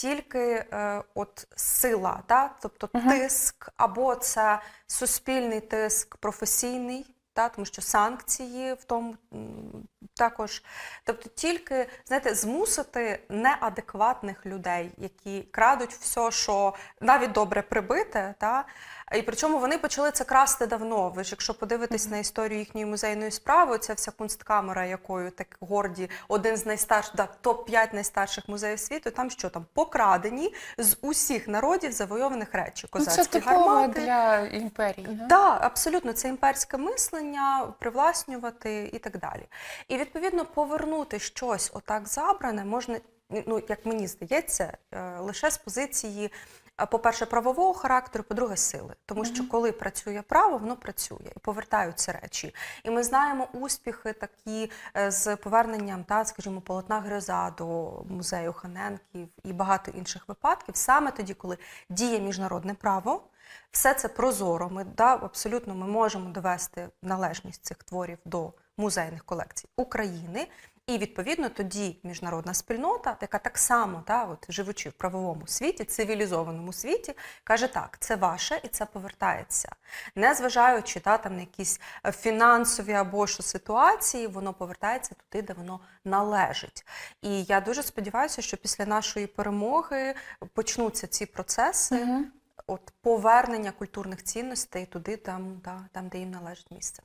тільки е, от сила, та? тобто тиск, або це суспільний тиск професійний. Та, тому що санкції в тому також. Тобто тільки знаєте, змусити неадекватних людей, які крадуть все, що навіть добре прибите, та, і причому вони почали це красти давно. Ви ж, якщо подивитись на історію їхньої музейної справи, ця вся кунсткамера, якою так горді, один з найстарших, да, топ-5 найстарших музеїв світу, там що там покрадені з усіх народів завойованих речі. Ну, це гармати. для імперії. да? Так, абсолютно, це імперське мислення, привласнювати і так далі. І відповідно повернути щось отак забране можна, ну як мені здається, е, лише з позиції. По-перше, правового характеру, по-друге, сили. Тому що коли працює право, воно працює і повертаються речі. І ми знаємо успіхи такі е, з поверненням, та, скажімо, полотна Гроза до музею Ханенків і багато інших випадків, саме тоді, коли діє міжнародне право, все це прозоро. Ми да, абсолютно ми можемо довести належність цих творів до музейних колекцій України. І відповідно тоді міжнародна спільнота, яка так само, да, от, живучи в правовому світі, цивілізованому світі, каже: так, це ваше і це повертається. Не зважаючи да, там, на якісь е, фінансові або що ситуації, воно повертається туди, де воно належить. І я дуже сподіваюся, що після нашої перемоги почнуться ці процеси Мгм. от повернення культурних цінностей туди, там, да, там де їм належить місце.